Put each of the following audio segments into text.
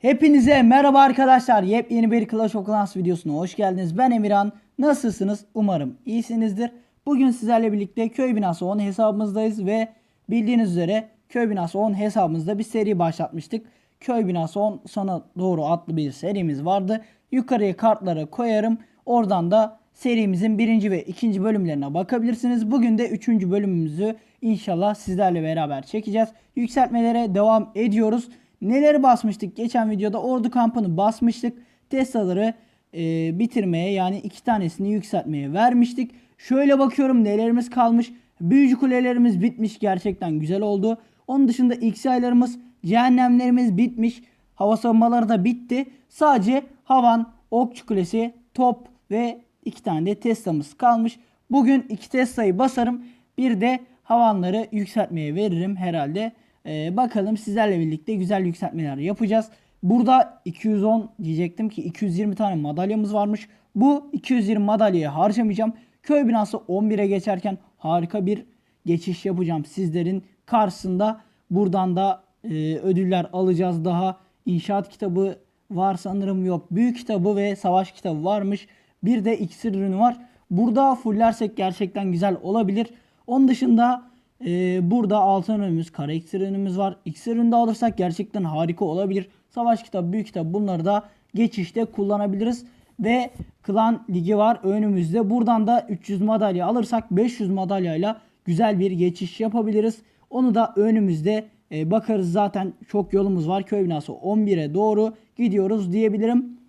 Hepinize merhaba arkadaşlar. Yepyeni bir Clash of Clans videosuna hoş geldiniz. Ben Emirhan. Nasılsınız? Umarım iyisinizdir. Bugün sizlerle birlikte köy binası 10 hesabımızdayız ve bildiğiniz üzere köy binası 10 hesabımızda bir seri başlatmıştık. Köy binası 10 sona doğru adlı bir serimiz vardı. Yukarıya kartları koyarım. Oradan da serimizin birinci ve ikinci bölümlerine bakabilirsiniz. Bugün de üçüncü bölümümüzü inşallah sizlerle beraber çekeceğiz. Yükseltmelere devam ediyoruz. Neleri basmıştık? Geçen videoda ordu kampını basmıştık. Tesla'ları e, bitirmeye yani iki tanesini yükseltmeye vermiştik. Şöyle bakıyorum nelerimiz kalmış. Büyücü kulelerimiz bitmiş. Gerçekten güzel oldu. Onun dışında XI'larımız, cehennemlerimiz bitmiş. Hava savunmaları da bitti. Sadece havan, okçu kulesi, top ve iki tane de Tesla'mız kalmış. Bugün iki Tesla'yı basarım. Bir de havanları yükseltmeye veririm herhalde. Ee, bakalım sizlerle birlikte güzel yükseltmeler yapacağız. Burada 210 diyecektim ki 220 tane madalyamız varmış. Bu 220 madalyayı harcamayacağım. Köy binası 11'e geçerken harika bir geçiş yapacağım sizlerin karşısında. Buradan da e, ödüller alacağız daha. İnşaat kitabı var sanırım yok. Büyük kitabı ve savaş kitabı varmış. Bir de iksir ürünü var. Burada fullersek gerçekten güzel olabilir. Onun dışında e, burada altın ürünümüz, kara iksir ürünümüz var. İksir ürünü de alırsak gerçekten harika olabilir. Savaş kitabı, büyük kitap bunları da geçişte kullanabiliriz. Ve klan ligi var önümüzde. Buradan da 300 madalya alırsak 500 madalyayla güzel bir geçiş yapabiliriz. Onu da önümüzde e, bakarız zaten çok yolumuz var. Köy binası 11'e doğru gidiyoruz diyebilirim.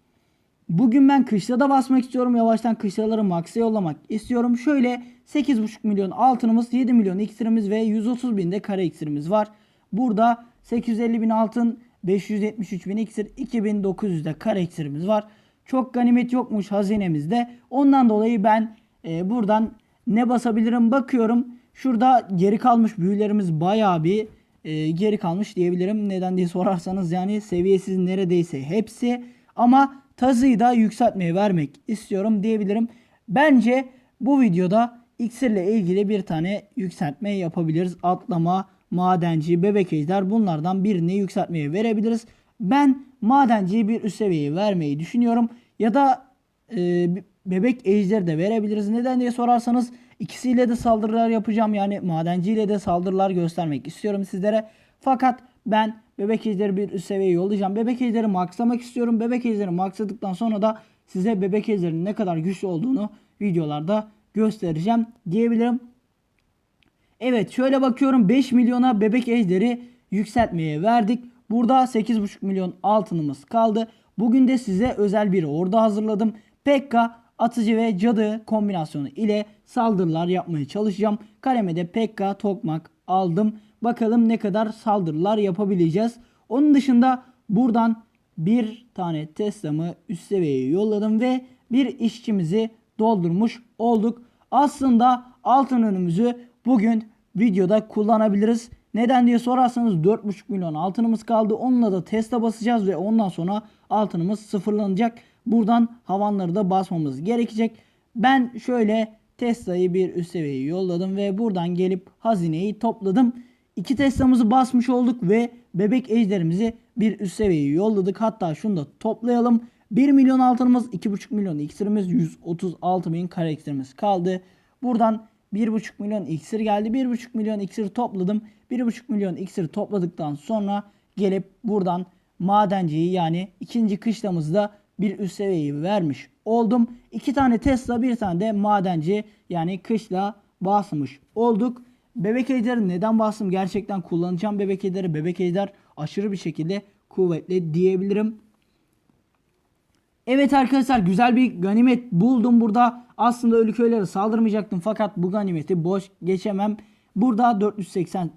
Bugün ben kışlada basmak istiyorum. Yavaştan kışlaları maksa yollamak istiyorum. Şöyle 8,5 milyon altınımız, 7 milyon iksirimiz ve 130 bin de kare iksirimiz var. Burada 850 bin altın, 573 bin iksir, 2900 de kare iksirimiz var. Çok ganimet yokmuş hazinemizde. Ondan dolayı ben e, buradan ne basabilirim bakıyorum. Şurada geri kalmış büyülerimiz bayağı bir e, geri kalmış diyebilirim. Neden diye sorarsanız yani seviyesiz neredeyse hepsi. Ama tazıyı da yükseltmeye vermek istiyorum diyebilirim. Bence bu videoda iksirle ilgili bir tane yükseltme yapabiliriz. Atlama, madenci, bebek ejder bunlardan birini yükseltmeye verebiliriz. Ben madenciyi bir üst seviyeye vermeyi düşünüyorum. Ya da e, bebek ejderi de verebiliriz. Neden diye sorarsanız ikisiyle de saldırılar yapacağım. Yani madenciyle de saldırılar göstermek istiyorum sizlere. Fakat ben bebek ejderi bir üst seviyeye yollayacağım. Bebek ejderi maxlamak istiyorum. Bebek ejderi maxladıktan sonra da size bebek ejderinin ne kadar güçlü olduğunu videolarda göstereceğim diyebilirim. Evet şöyle bakıyorum 5 milyona bebek ejderi yükseltmeye verdik. Burada 8,5 milyon altınımız kaldı. Bugün de size özel bir ordu hazırladım. Pekka, atıcı ve cadı kombinasyonu ile saldırılar yapmaya çalışacağım. Kaleme de Pekka, Tokmak aldım. Bakalım ne kadar saldırılar yapabileceğiz. Onun dışında buradan bir tane Tesla'mı üst seviyeye yolladım ve bir işçimizi doldurmuş olduk. Aslında altın önümüzü bugün videoda kullanabiliriz. Neden diye sorarsanız 4,5 milyon altınımız kaldı. Onunla da Tesla basacağız ve ondan sonra altınımız sıfırlanacak. Buradan havanları da basmamız gerekecek. Ben şöyle Tesla'yı bir üst seviyeye yolladım ve buradan gelip hazineyi topladım. İki Tesla'mızı basmış olduk ve bebek ejderimizi bir üst seviyeye yolladık. Hatta şunu da toplayalım. 1 milyon altınımız, 2,5 milyon iksirimiz, 136 bin kare iksirimiz kaldı. Buradan 1,5 milyon iksir geldi. 1,5 milyon iksir topladım. 1,5 milyon iksir topladıktan sonra gelip buradan madenciyi yani ikinci kışlamızda bir üst seviyeyi vermiş oldum. İki tane Tesla bir tane de madenci yani kışla basmış olduk. Bebek ejderi neden bastım? Gerçekten kullanacağım bebek ejderi. Bebek ejder aşırı bir şekilde kuvvetli diyebilirim. Evet arkadaşlar güzel bir ganimet buldum burada. Aslında ölü köylere saldırmayacaktım fakat bu ganimeti boş geçemem. Burada 480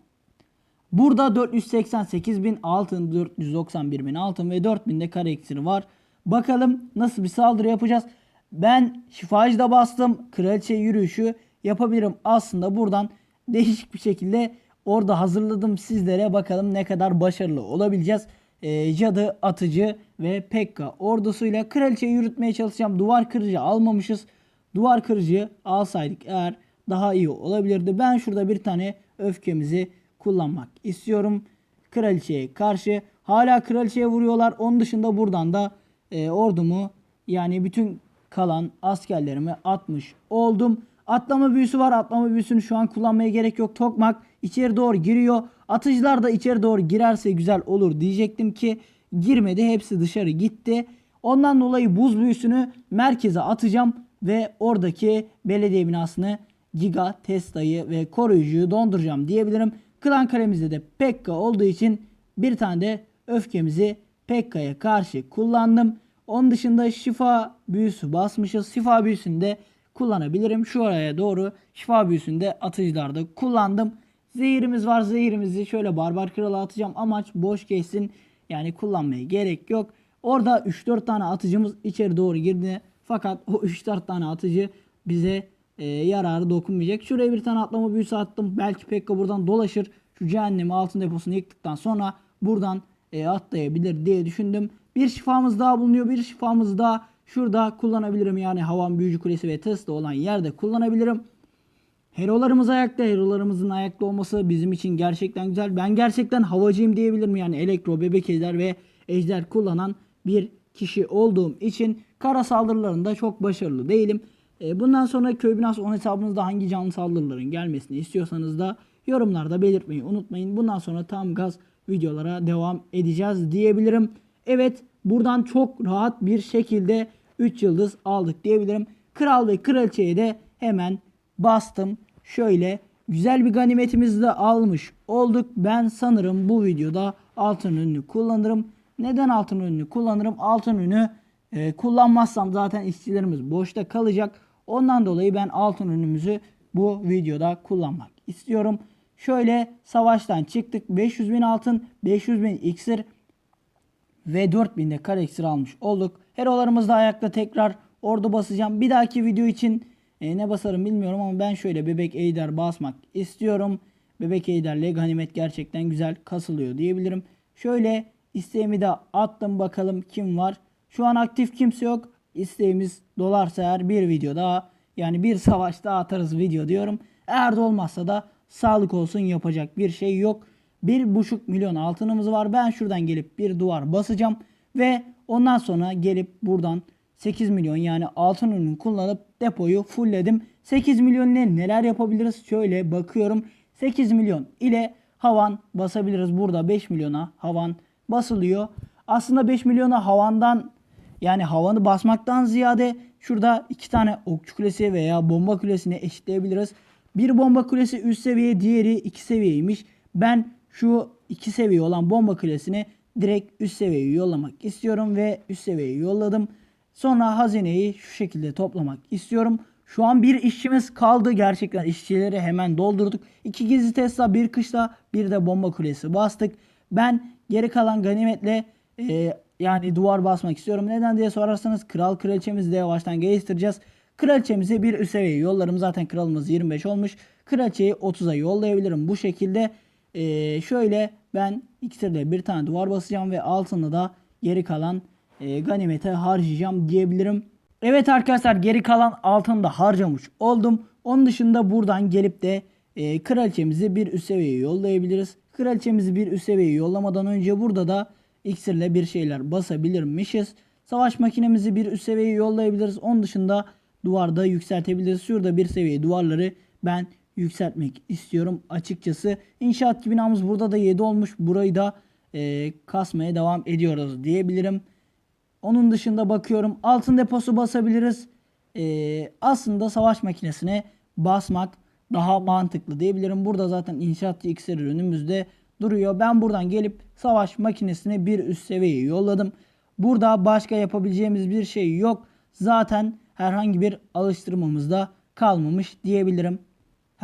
Burada 488 bin altın, 491 bin altın ve 4000 de kare iksiri var. Bakalım nasıl bir saldırı yapacağız. Ben şifacı da bastım. Kraliçe yürüyüşü yapabilirim. Aslında buradan değişik bir şekilde orada hazırladım sizlere. Bakalım ne kadar başarılı olabileceğiz. Ee, cadı, atıcı ve Pekka ordusuyla kraliçeyi yürütmeye çalışacağım. Duvar kırıcı almamışız. Duvar kırıcı alsaydık eğer daha iyi olabilirdi. Ben şurada bir tane öfkemizi kullanmak istiyorum. Kraliçeye karşı Hala kraliçeye vuruyorlar. Onun dışında buradan da e, ordumu yani bütün kalan askerlerimi atmış oldum. Atlama büyüsü var. Atlama büyüsünü şu an kullanmaya gerek yok. Tokmak içeri doğru giriyor. Atıcılar da içeri doğru girerse güzel olur diyecektim ki girmedi. Hepsi dışarı gitti. Ondan dolayı buz büyüsünü merkeze atacağım ve oradaki belediye binasını Giga, Tesla'yı ve koruyucuyu donduracağım diyebilirim. Klan kalemizde de Pekka olduğu için bir tane de öfkemizi Pekka'ya karşı kullandım. Onun dışında şifa büyüsü basmışız. Şifa büyüsünü kullanabilirim. Şuraya doğru şifa büyüsünü de atıcılarda kullandım. Zehirimiz var. Zehirimizi şöyle barbar krala atacağım. Amaç boş geçsin. Yani kullanmaya gerek yok. Orada 3-4 tane atıcımız içeri doğru girdi. Fakat o 3-4 tane atıcı bize e, yararı dokunmayacak. Şuraya bir tane atlama büyüsü attım. Belki Pekka buradan dolaşır. Şu cehennemi altın deposunu yıktıktan sonra buradan e, atlayabilir diye düşündüm. Bir şifamız daha bulunuyor. Bir şifamız daha şurada kullanabilirim. Yani havan büyücü kulesi ve Tesla olan yerde kullanabilirim. Herolarımız ayakta. Herolarımızın ayakta olması bizim için gerçekten güzel. Ben gerçekten havacıyım diyebilirim. Yani elektro, bebek ejder ve ejder kullanan bir kişi olduğum için kara saldırılarında çok başarılı değilim. E, bundan sonra köy binası 10 hesabınızda hangi canlı saldırıların gelmesini istiyorsanız da yorumlarda belirtmeyi unutmayın. Bundan sonra tam gaz videolara devam edeceğiz diyebilirim. Evet buradan çok rahat bir şekilde 3 yıldız aldık diyebilirim. Kral ve kraliçeye de hemen bastım. Şöyle güzel bir ganimetimizi de almış olduk. Ben sanırım bu videoda altın ünlü kullanırım. Neden altın ünlü kullanırım? Altın ünlü e, kullanmazsam zaten işçilerimiz boşta kalacak. Ondan dolayı ben altın ünlümüzü bu videoda kullanmak istiyorum. Şöyle savaştan çıktık. 500 bin altın, 500 bin iksir ve 4000 de kare iksir almış olduk. Herolarımız da ayakta tekrar ordu basacağım. Bir dahaki video için e, ne basarım bilmiyorum ama ben şöyle bebek ejder basmak istiyorum. Bebek ejderle ganimet gerçekten güzel kasılıyor diyebilirim. Şöyle isteğimi de attım bakalım kim var. Şu an aktif kimse yok. İsteğimiz dolarsa eğer bir video daha yani bir savaş daha atarız video diyorum. Eğer de olmazsa da sağlık olsun yapacak bir şey yok. 1,5 milyon altınımız var. Ben şuradan gelip bir duvar basacağım. Ve ondan sonra gelip buradan 8 milyon yani altın ürünü kullanıp depoyu fullledim. 8 milyon ile neler yapabiliriz? Şöyle bakıyorum. 8 milyon ile havan basabiliriz. Burada 5 milyona havan basılıyor. Aslında 5 milyona havandan yani havanı basmaktan ziyade şurada iki tane okçu kulesi veya bomba kulesini eşitleyebiliriz. Bir bomba kulesi üst seviye, diğeri iki seviyeymiş. Ben şu iki seviye olan bomba kulesini direkt üst seviyeye yollamak istiyorum ve üst seviyeye yolladım. Sonra hazineyi şu şekilde toplamak istiyorum. Şu an bir işçimiz kaldı. Gerçekten işçileri hemen doldurduk. İki gizli Tesla, bir kışla, bir de bomba kulesi bastık. Ben geri kalan ganimetle e, yani duvar basmak istiyorum. Neden diye sorarsanız kral kraliçemizi de yavaştan geliştireceğiz. Kraliçemizi bir üst seviyeye yollarım. Zaten kralımız 25 olmuş. Kraliçeyi 30'a yollayabilirim bu şekilde. Ee, şöyle ben iksirle bir tane duvar basacağım ve altında da geri kalan e, ganimete harcayacağım diyebilirim. Evet arkadaşlar geri kalan altını da harcamış oldum. Onun dışında buradan gelip de e, kraliçemizi bir üst seviyeye yollayabiliriz. Kraliçemizi bir üst seviyeye yollamadan önce burada da iksirle bir şeyler basabilirmişiz. Savaş makinemizi bir üst seviyeye yollayabiliriz. Onun dışında duvarda yükseltebiliriz. Şurada bir seviye duvarları ben yükseltmek istiyorum açıkçası. İnşaat binamız burada da 7 olmuş. Burayı da e, kasmaya devam ediyoruz diyebilirim. Onun dışında bakıyorum altın deposu basabiliriz. E, aslında savaş makinesine basmak daha mantıklı diyebilirim. Burada zaten inşaatçı iksir önümüzde duruyor. Ben buradan gelip savaş makinesine bir üst seviyeye yolladım. Burada başka yapabileceğimiz bir şey yok. Zaten herhangi bir alıştırmamız da kalmamış diyebilirim.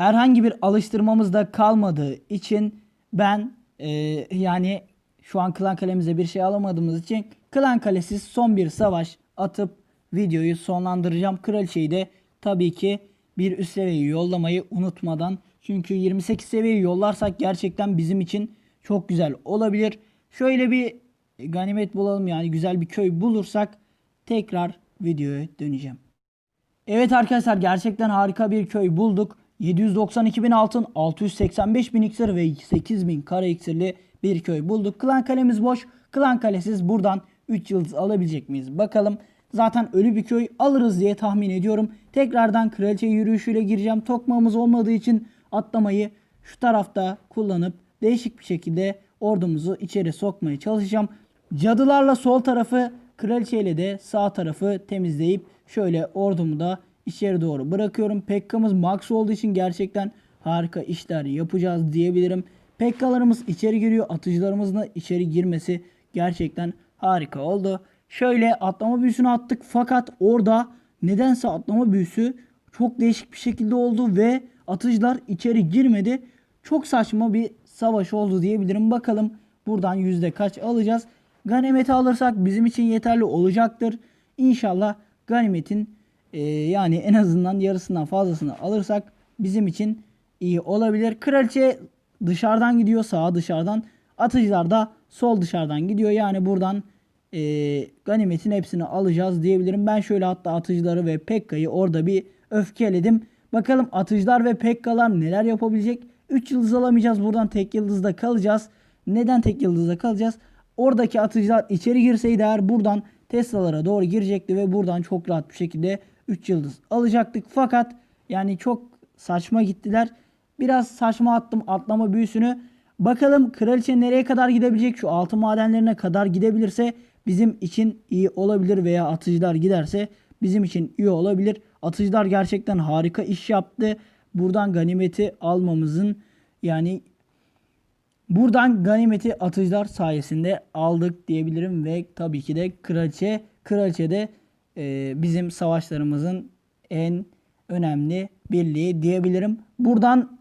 Herhangi bir alıştırmamız da kalmadığı için ben e, yani şu an klan kalemize bir şey alamadığımız için klan kalesiz son bir savaş atıp videoyu sonlandıracağım. Kraliçeyi de tabii ki bir üst seviyeyi yollamayı unutmadan. Çünkü 28 seviyeyi yollarsak gerçekten bizim için çok güzel olabilir. Şöyle bir ganimet bulalım yani güzel bir köy bulursak tekrar videoya döneceğim. Evet arkadaşlar gerçekten harika bir köy bulduk. 792 bin altın, 685 bin iksir ve 8 bin kara iksirli bir köy bulduk. Klan kalemiz boş. Klan kalesiz buradan 3 yıldız alabilecek miyiz? Bakalım. Zaten ölü bir köy alırız diye tahmin ediyorum. Tekrardan kraliçe yürüyüşüyle gireceğim. Tokmağımız olmadığı için atlamayı şu tarafta kullanıp değişik bir şekilde ordumuzu içeri sokmaya çalışacağım. Cadılarla sol tarafı, kraliçeyle de sağ tarafı temizleyip şöyle ordumu da içeri doğru bırakıyorum. Pekka'mız max olduğu için gerçekten harika işler yapacağız diyebilirim. Pekkalarımız içeri giriyor. Atıcılarımızın da içeri girmesi gerçekten harika oldu. Şöyle atlama büyüsünü attık fakat orada nedense atlama büyüsü çok değişik bir şekilde oldu ve atıcılar içeri girmedi. Çok saçma bir savaş oldu diyebilirim. Bakalım buradan yüzde kaç alacağız. Ganimeti alırsak bizim için yeterli olacaktır. İnşallah ganimetin e, yani en azından yarısından fazlasını alırsak bizim için iyi olabilir. Kraliçe dışarıdan gidiyor sağa dışarıdan. Atıcılar da sol dışarıdan gidiyor. Yani buradan e, ganimetin hepsini alacağız diyebilirim. Ben şöyle hatta atıcıları ve Pekka'yı orada bir öfkeledim. Bakalım atıcılar ve Pekka'lar neler yapabilecek? 3 yıldız alamayacağız. Buradan tek yıldızda kalacağız. Neden tek yıldızda kalacağız? Oradaki atıcılar içeri girseydi eğer buradan Tesla'lara doğru girecekti ve buradan çok rahat bir şekilde 3 yıldız alacaktık. Fakat yani çok saçma gittiler. Biraz saçma attım atlama büyüsünü. Bakalım kraliçe nereye kadar gidebilecek? Şu altın madenlerine kadar gidebilirse bizim için iyi olabilir veya atıcılar giderse bizim için iyi olabilir. Atıcılar gerçekten harika iş yaptı. Buradan ganimeti almamızın yani buradan ganimeti atıcılar sayesinde aldık diyebilirim ve tabii ki de kraliçe kraliçe de e, bizim savaşlarımızın en önemli birliği diyebilirim. Buradan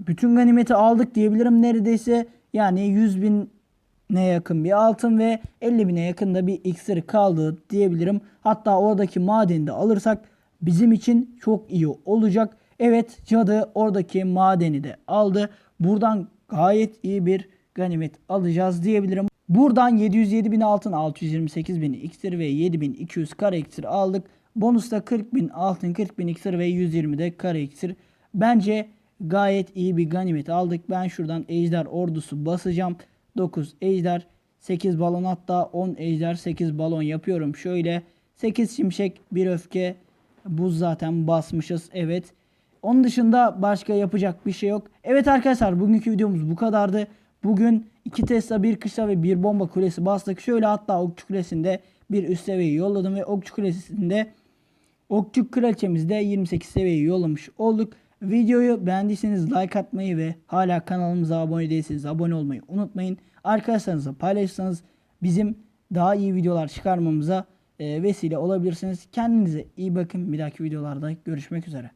bütün ganimeti aldık diyebilirim neredeyse. Yani 100 bine yakın bir altın ve 50 bine yakın da bir iksir kaldı diyebilirim. Hatta oradaki madeni de alırsak bizim için çok iyi olacak. Evet cadı oradaki madeni de aldı. Buradan gayet iyi bir ganimet alacağız diyebilirim. Buradan 707 bin altın, 628 bin iksir ve 7200 kara iksir aldık. Bonusta 40 bin altın, 40 bin iksir ve 120 de kara iksir. Bence gayet iyi bir ganimet aldık. Ben şuradan ejder ordusu basacağım. 9 ejder, 8 balon hatta 10 ejder, 8 balon yapıyorum. Şöyle 8 şimşek, bir öfke. Buz zaten basmışız. Evet. Onun dışında başka yapacak bir şey yok. Evet arkadaşlar bugünkü videomuz bu kadardı. Bugün 2 Tesla, bir kışla ve bir bomba kulesi bastık. Şöyle hatta Okçu Kulesi'nde bir üst seviyeyi yolladım ve Okçu Kulesi'nde Okçu Kraliçemizde 28 seviyeyi yollamış olduk. Videoyu beğendiyseniz like atmayı ve hala kanalımıza abone değilseniz abone olmayı unutmayın. Arkadaşlarınızla paylaşırsanız bizim daha iyi videolar çıkarmamıza e, vesile olabilirsiniz. Kendinize iyi bakın. Bir dahaki videolarda görüşmek üzere.